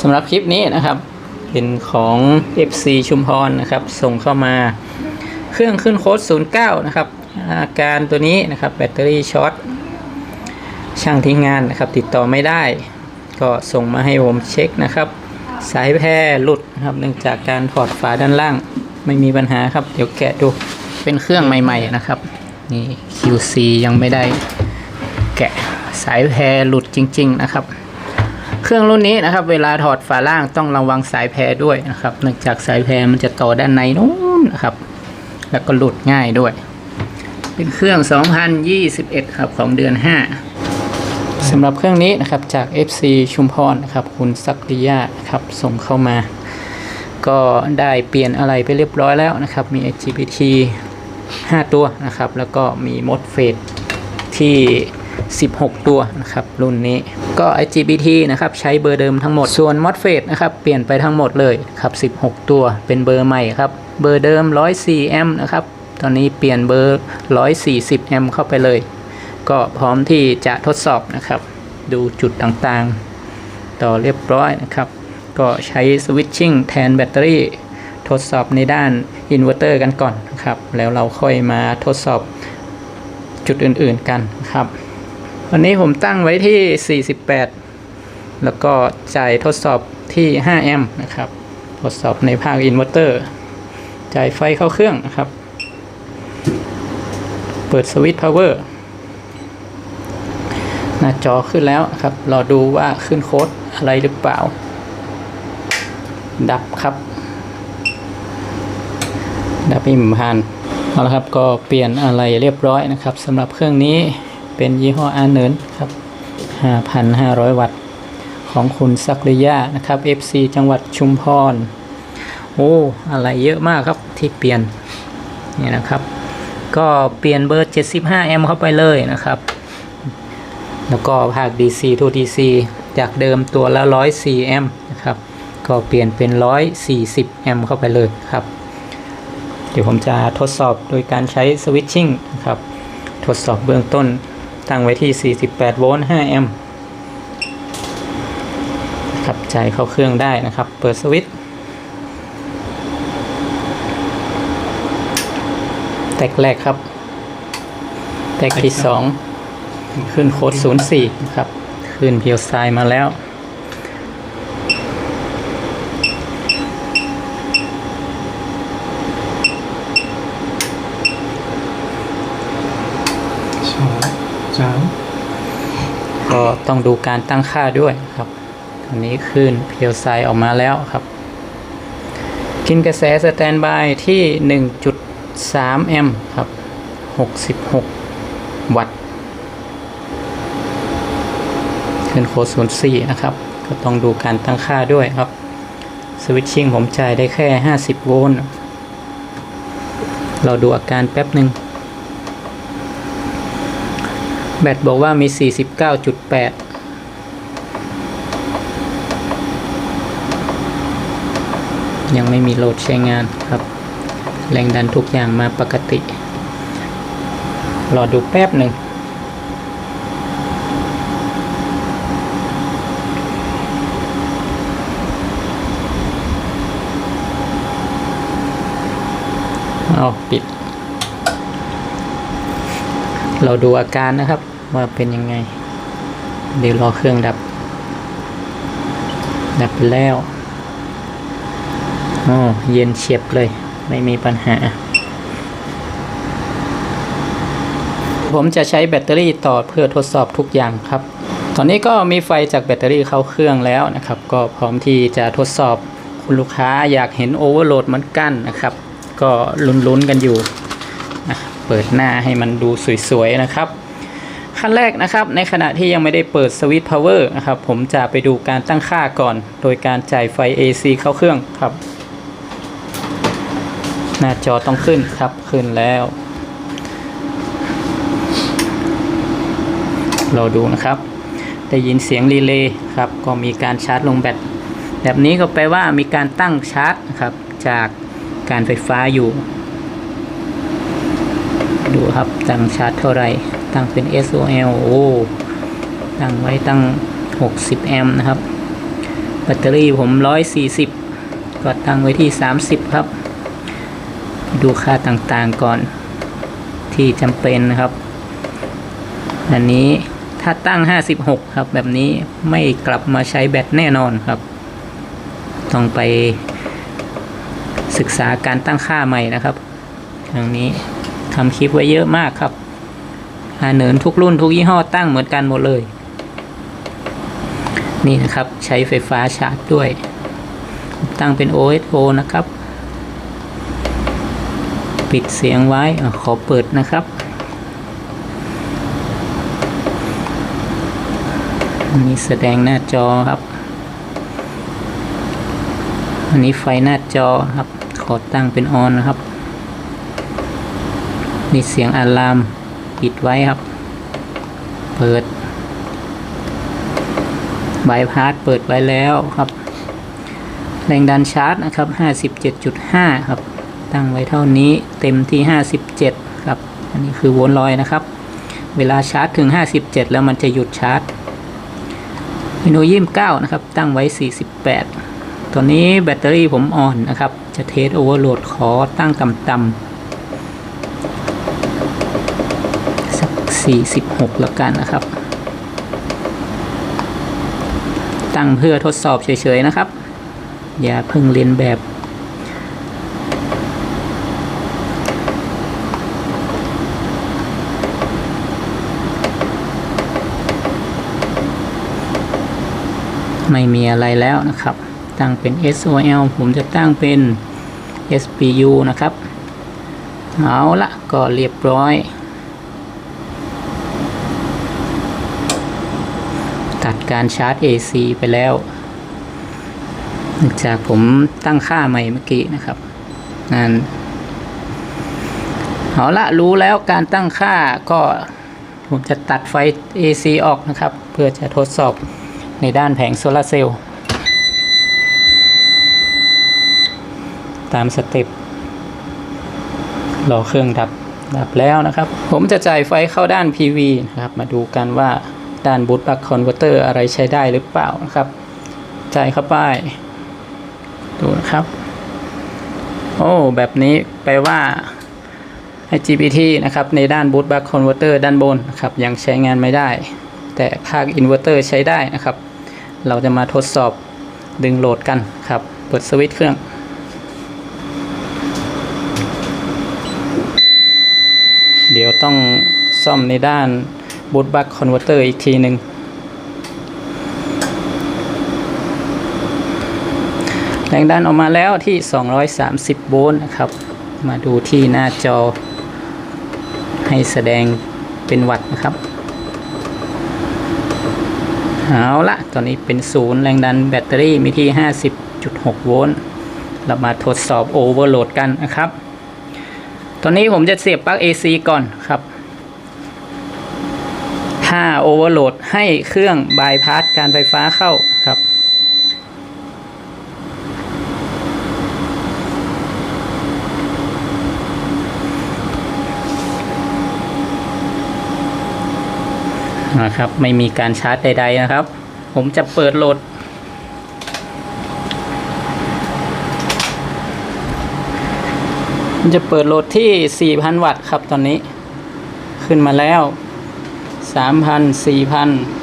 สำหรับคลิปนี้นะครับ เป็นของ FC ชุมพรนะครับ ส่งเข้ามาเครื่องขึ้นโค้ด 09 นะครับ อาการตัวนี้นะครับแบตเตอรี่ช็อตช่างที่งานนะครับ ติดต่อไม่ได้ ก็ส่งมาให้ผมเช็คนะครับ สายแพร่หลุดนะครับเนื่องจากการถอดฝาด้านล่างไม่มีปัญหาครับ เดี๋ยวแกะดูเป็นเครื่องใหม่ ๆนะครับ นี่ QC ยังไม่ได้แกะสายแพรหลุดจริง ๆ นะครับ เครื่องรุ่นนี้นะครับ เวลาถอดฝาล่างต้องระวังสายแพรด้วยนะครับเนื่องจากสายแพรมันจะต่อด้านในนู้นนะครับ แล้วก็หลุดง่ายด้วย เป็นเครื่อง 2021 ครับของเดือน 5สำหรับเครื่องนี้นะครับจาก FC ชุมพรนะครับคุณซักริยาครับส่งเข้ามา ก็ได้เปลี่ยนอะไรไปเรียบร้อยแล้วนะครับ มี IGBT 5 ตัวนะครับ แล้วก็มีมดเฟดที่ 16 ตัวนะครับรุ่นนี้ก็ IGBT นะครับใช้เบอร์เดิมทั้งหมดส่วน MOSFET นะครับเปลี่ยนไปทั้งหมดเลยครับ16 ตัวเป็นเบอร์ใหม่ครับเบอร์เดิม 104 แอมป์นะครับตอนนี้เปลี่ยนเบอร์ 140 แอมป์เข้าไปเลย ก็พร้อมที่จะทดสอบนะครับ ดูจุดต่างๆ ต่อเรียบร้อยนะครับ ก็ใช้สวิตชิ่งแทนแบตเตอรี่ ทดสอบในด้านอินเวอร์เตอร์กันก่อนนะครับ แล้วเราค่อยมาทดสอบจุดอื่นๆกันนะครับ วันนี้ผมตั้งไว้ที่ 48 แล้วก็จ่ายทดสอบที่ 5 แอมป์นะครับ ทดสอบในภาคอินเวอร์เตอร์ จ่ายไฟเข้าเครื่องนะครับ เปิดสวิตช์พาวเวอร์หน้าจอขึ้นแล้วครับ รอดูว่าขึ้นโค้ดอะไรหรือเปล่า ดับครับ ดับอิมพันเอาละครับก็เปลี่ยนอะไรเรียบร้อยนะครับสำหรับเครื่องนี้ เป็นยี่ห้ออาเนินครับ 5,500 วัตต์ ของคุณซักริยานะครับ FC จังหวัดชุมพร โอ้ อะไรเยอะมากครับที่เปลี่ยนเนี่ยนะครับ ก็เปลี่ยนเบอร์ 75 แอมป์เข้าไปเลยนะครับ แล้วก็ภาค DC to DC จากเดิมตัวละ 104 แอมป์นะครับ ก็เปลี่ยนเป็น 140 แอมป์เข้าไปเลยครับ เดี๋ยวผมจะทดสอบโดยการใช้สวิตชิ่งนะครับ ทดสอบเบื้องต้น ตั้งไว้ที่ 48 โวลต์ 5 แอมป์ขับจ่ายเข้าเครื่องได้นะครับ เปิดสวิตช์แตกแรกครับ แตกที่ 2 ขึ้นโค้ด04นะครับ ขึ้นเพียวไซด์มาแล้ว สอง สามก็ต้องดูการตั้งค่าด้วยครับตอนนี้ขึ้นเพียวไซออกมาแล้วครับ กินกระแสสแตนบายที่ 1.3 แอมป์ครับ 66 วัตต์ขึ้นโค้ด04 นะครับ ก็ต้องดูการตั้งค่าด้วยครับ สวิตชิ่งผมจ่ายได้แค่ 50 โวลต์เราดูอาการแป๊บหนึ่ง แบตบอกว่ามี 49.8ยังไม่มีโหลดใช้งานครับ แรงดันทุกอย่างมาปกติ รอดูแป๊บหนึ่ง เอาปิด เราดูอาการนะครับว่าเป็นยังไง เดี๋ยวรอเครื่องดับ ดับไปแล้วอ๋อเย็นเฉียบเลย ไม่มีปัญหา ผมจะใช้แบตเตอรี่ต่อเพื่อทดสอบทุกอย่างครับ ตอนนี้ก็มีไฟจากแบตเตอรี่เข้าเครื่องแล้วนะครับ ก็พร้อมที่จะทดสอบคุณลูกค้าอยากเห็นโอเวอร์โหลดเหมือนกันนะครับ ก็ลุ้นๆกันอยู่ เปิดหน้าให้มันดูสวยๆนะครับ ขั้นแรกนะครับ ในขณะที่ยังไม่ได้เปิดสวิตช์พาวเวอร์นะครับ ผมจะไปดูการตั้งค่าก่อน โดยการจ่ายไฟ AC เข้าเครื่องครับ หน้าจอต้องขึ้นครับขึ้นแล้ว เราดูนะครับ ได้ยินเสียงรีเลย์ครับ ก็มีการชาร์จลงแบตแบบนี้ก็แปลว่ามีการตั้งชาร์จครับจากการไฟฟ้าอยู่ ดูครับตั้งชาร์จเท่าไหร่ตั้งเป็น SOL โอ้ตั้งไว้ตั้ง 60 แอมป์นะครับ แบตเตอรี่ผมร้อยสี่สิบก็ตั้งไว้ที่สามสิบครับ ดูค่าต่างๆก่อนที่จำเป็นนะครับ อันนี้ถ้าตั้ง 56 ครับ แบบนี้ไม่กลับมาใช้แบตแน่นอนครับ ต้องไปศึกษาการตั้งค่าใหม่นะครับทางนี้ ทำคลิปไว้เยอะมากครับอาเนินทุกรุ่นทุกยี่ห้อตั้งเหมือนกันหมดเลย นี่นะครับใช้ไฟฟ้าชาร์จด้วย ตั้งเป็น OSO นะครับ ปิดเสียงไว้ขอเปิดนะครับอันนี้แสดงหน้าจอครับ อันนี้ไฟหน้าจอครับ ขอตั้งเป็นออนนะครับ นี่เสียงอะลามปิดไว้ครับ เปิดบายพาสเปิดไว้แล้วครับ แรงดันชาร์จนะครับ 57.5 ครับ ตั้งไว้เท่านี้เต็มที่ 57 ครับ อันนี้คือโวลต์ลอยนะครับ เวลาชาร์จถึง 57 แล้วมันจะหยุดชาร์จเมนูยี่ม9นะครับ ตั้งไว้ 48 ตอนนี้แบตเตอรี่ผมอ่อนนะครับ จะเทสโอเวอร์โหลดขอตั้งต่ำๆสัก 46 แล้วกันนะครับ ตั้งเพื่อทดสอบเฉยๆนะครับ อย่าเพิ่งเรียนแบบไม่มีอะไรแล้วนะครับ ตั้งเป็น SOL ผมจะตั้งเป็น SPU นะครับ เอาละก็เรียบร้อย ตัดการชาร์จ AC ไปแล้วจากผมตั้งค่าใหม่เมื่อกี้นะครับนั่นเอาละรู้แล้วการตั้งค่าก็ผมจะตัดไฟ AC ออกนะครับ เพื่อจะทดสอบในด้านแผงโซลาเซลล์ตามสเต็ปรอเครื่องดับดับแล้วนะครับ ผมจะจ่ายไฟเข้าด้าน PV นะครับ มาดูกันว่า ด้านบูตบัคคอนเวอร์เตอร์อะไรใช้ได้หรือเปล่านะครับใจ่เข้าไป ดูนะครับ โอ้ แบบนี้แปลว่า IGBT นะครับ ในด้าน Boot Back Converter ด้านบนนะครับ ยังใช้งานไม่ได้ แต่ภาคอินเวอร์เตอร์ใช้ได้นะครับ เราจะมาทดสอบดึงโหลดกันครับ เปิดสวิตช์เครื่องเดี๋ยวต้องซ่อมในด้าน Boot Back Converter อีกทีหนึ่งแรงดันออกมาแล้วที่ 230 โวลต์นะครับ มาดูที่หน้าจอ ให้แสดงเป็นวัตต์นะครับ เอาละตอนนี้เป็นศูนย์แรงดันแบตเตอรี่มีที่ 50.6 โวลต์ เรามาทดสอบโอเวอร์โหลดกันนะครับ ตอนนี้ผมจะเสียบปลั๊ก AC ก่อนครับ ถ้าโอเวอร์โหลดให้เครื่องบายพาสการไฟฟ้าเข้าครับนะครับไม่มีการชาร์จใด ๆ นะครับ ผมจะเปิดโหลด จะเปิดโหลดที่ 4,000 วัตต์ครับตอนนี้ ขึ้นมาแล้ว 3,000 4,000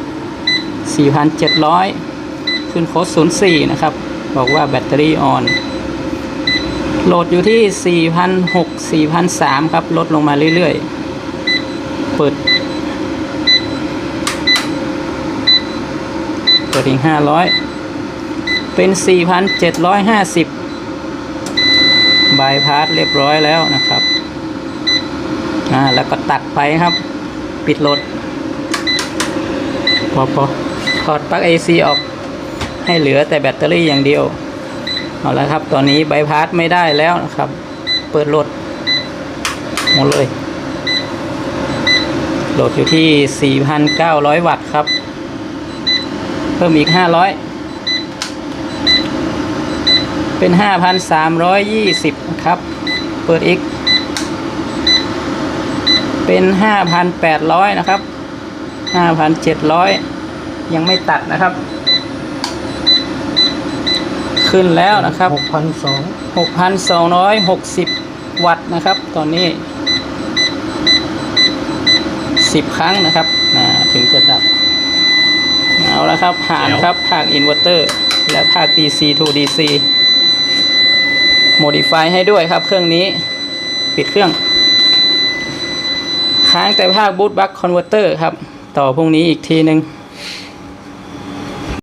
4,700ขึ้นโค้ด04นะครับ บอกว่าแบตเตอรี่ออน โหลดอยู่ที่4,600 4,300ครับ ลดลงมาเรื่อยๆ เปิด เปิดอีกห้าร้อยเป็นสี่พันเจ็ดร้อยห้าสิบบายพาสเรียบร้อยแล้วนะครับ อ่า แล้วก็ตัดไปครับ ปิดโหลด พอพอถอดปลั๊ก AC ออกให้เหลือแต่แบตเตอรี่อย่างเดียว เอาละครับ ตอนนี้บายพาสไม่ได้แล้วนะครับ เปิดโหลดหมดเลย โหลดอยู่ที่ 4,900 วัตต์ครับ เพิ่มอีกห้าร้อยเป็นห้าพันสามร้อยยี่สิบครับ เปิดอีก เป็นห้าพันแปดร้อยนะครับ ห้าพันเจ็ดร้อยยังไม่ตัดนะครับ ขึ้นแล้วนะครับหกพันสอง6,260วัตต์นะครับ ตอนนี้10ครั้งนะครับนะถึงจะดับ เอาละครับ ผ่านครับภาคอินเวอร์เตอร์ และภาค DC to DC modify ให้ด้วยครับเครื่องนี้ปิดเครื่อง ค้างแต่ภาคบูตบัคคอนเวอร์เตอร์ครับ ต่อพรุ่งนี้อีกทีหนึ่ง